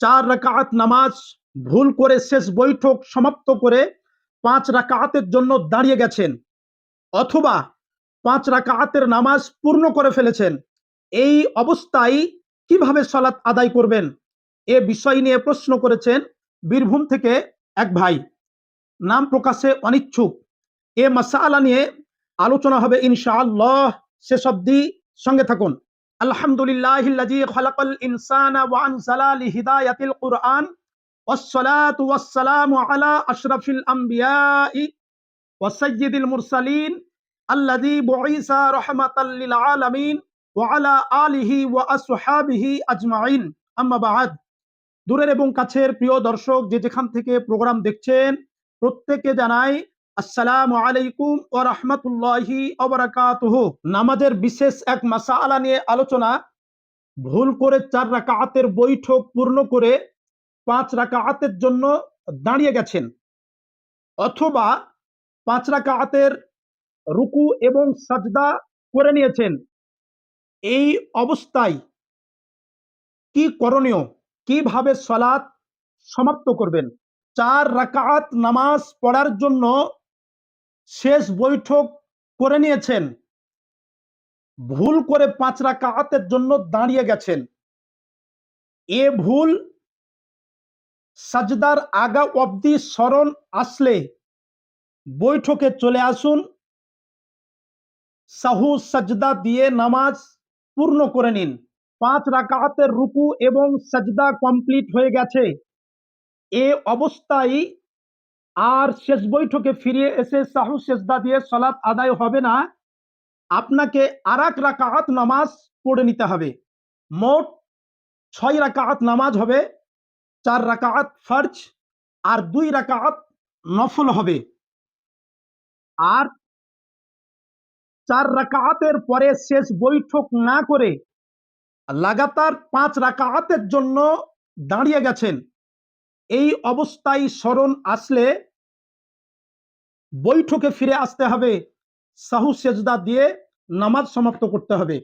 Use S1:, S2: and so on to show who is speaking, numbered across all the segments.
S1: চার রাকাত নামাজ, ভুল করে শেষ বৈঠক সমাপ্ত করে পাঁচ রাকাতের জন্য দাঁড়িয়ে গেছেন অথবা পাঁচ রাকাতের নামাজ পূর্ণ করে ফেলেছেন। এই অবস্থায় কীভাবে সালাত আদায় করবেন? এ বিষয় নিয়ে প্রশ্ন করেছেন বীরভূম থেকে এক ভাই। নাম প্রকাশে অনিচ্ছুক। এ মাসালা নিয়ে আলোচনা হবে ইনশাআল্লাহ। শেষ অব্দি সঙ্গে থাকুন। আলহামদুলিল্লাহ খালাকাল ইনসানা ওয়া আনজালা লিহিদায়াতিল কুরআন والصلاة والسلام على أشرف الأنبياء وسيد المرسلين الذي بعث رحمة للعالمين وعلى آله وأصحابه أجمعين أما بعد দূরের এবং কাছের প্রিয় দর্শক যে যেখান থেকে প্রোগ্রাম দেখছেন প্রত্যেকে জানাই আসসালামু আলাইকুম ও রহমতুল্লাহি অবরাকাতুহ নামাজের বিশেষ এক মাসালা নিয়ে আলোচনা, ভুল করে চার রাকাতের বৈঠক পূর্ণ করে পাঁচ রাকাতের জন্য দাঁড়িয়ে গেছেন। অথবা পাঁচ রাকাতের রুকু এবং সাজদা করে নিয়েছেন। এই অবস্থায় কি করণীয়? কীভাবে সলাৎ সমাপ্ত করবেন? চার রাকাত নামাজ পড়ার জন্য শেষ বৈঠক করে নিয়েছেন। ভুল করে পাঁচ রাকাতের জন্য দাঁড়িয়ে গেছেন। এ ভুল সাজদার আগা অবধি স্মরণ আসলে। বৈঠকে চলে আসুন। সাহু সাজদা দিয়ে নামাজ পূর্ণ করে নিন। পাঁচ রাকাতের রুকু এবং সাজদা কমপ্লিট হয়ে গেছে। এ অবস্থায় আর শেষ বৈঠকে ফিরে এসে সাহু সেজদা দিয়ে সলাৎ আদায় হবে না, আপনাকে আর এক রাকাত নামাজ পড়ে নিতে হবে। মোট ছয় রাকাত নামাজ হবে, চার রাকাত ফর্জ আর দুই রাকাত নফল হবে। আর চার রাকাতের পরে শেষ বৈঠক না করে লাগাতার পাঁচ রাকাতের জন্য দাঁড়িয়ে গেছেন। এই অবস্থায় স্মরণ আসলে বৈঠকে ফিরে আসতে হবে। সাহু সেজদা দিয়ে নামাজ সমাপ্ত করতে হবে।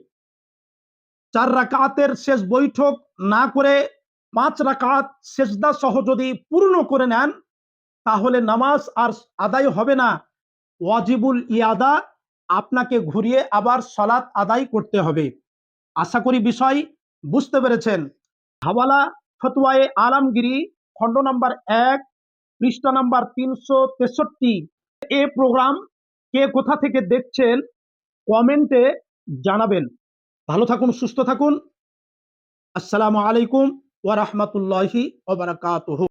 S1: চার রাকাতের শেষ বৈঠক না করে পাঁচ রাকাত সেজদা সহ যদি পূর্ণ করে নেন, তাহলে নামাজ আর আদায় হবে না। ওয়াজিবুল ইয়াদা আপনাকে ঘুরিয়ে আবার সলাৎ আদায় করতে হবে। আশা করি বিষয় বুঝতে পেরেছেন। হাওয়ালা ফতুয়ায়ে আলমগিরি খণ্ড নাম্বার এক, পৃষ্ঠা নাম্বার তিনশো তেষট্টি। এ প্রোগ্রাম কে কোথা থেকে দেখছেন কমেন্টে জানাবেন। ভালো থাকুন, সুস্থ থাকুন। আসসালামু আলাইকুম ওয়া রাহমাতুল্লাহি ওয়া বারাকাতুহু।